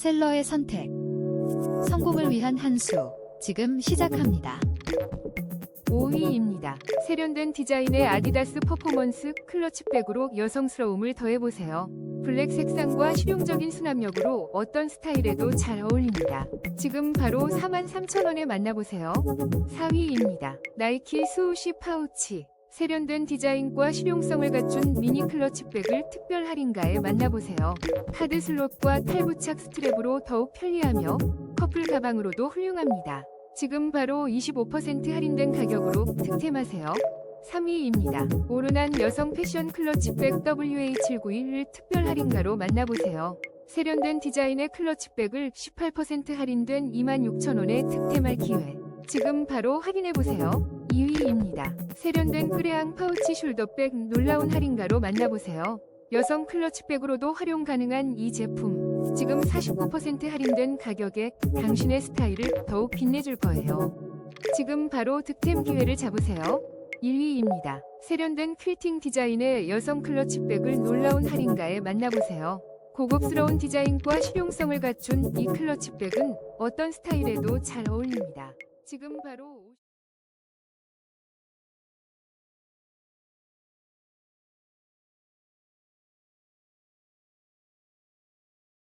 셀러의 선택. 성공을 위한 한 수. 지금 시작합니다. 5위입니다. 세련된 디자인의 아디다스 퍼포먼스 클러치백으로 여성스러움을 더해보세요. 블랙 색상과 실용적인 수납력으로 어떤 스타일에도 잘 어울립니다. 지금 바로 43,000원에 만나보세요. 4위입니다. 나이키 스우시 파우치. 세련된 디자인과 실용성을 갖춘 미니 클러치백을 특별 할인가에 만나보세요. 카드 슬롯과 탈부착 스트랩으로 더욱 편리하며 커플 가방으로도 훌륭합니다. 지금 바로 25% 할인된 가격으로 득템하세요. 3위입니다. 오르난 여성 패션 클러치백 WA791을 특별 할인가로 만나보세요. 세련된 디자인의 클러치백을 18% 할인된 26,000원에 득템할 기회. 지금 바로 확인해보세요. 2위입니다. 세련된 크레앙 파우치 숄더백 놀라운 할인가로 만나보세요. 여성 클러치백으로도 활용 가능한 이 제품. 지금 49% 할인된 가격에 당신의 스타일을 더욱 빛내줄 거예요. 지금 바로 득템 기회를 잡으세요. 1위입니다. 세련된 퀼팅 디자인의 여성 클러치백을 놀라운 할인가에 만나보세요. 고급스러운 디자인과 실용성을 갖춘 이 클러치백은 어떤 스타일에도 잘 어울립니다. 지금 바로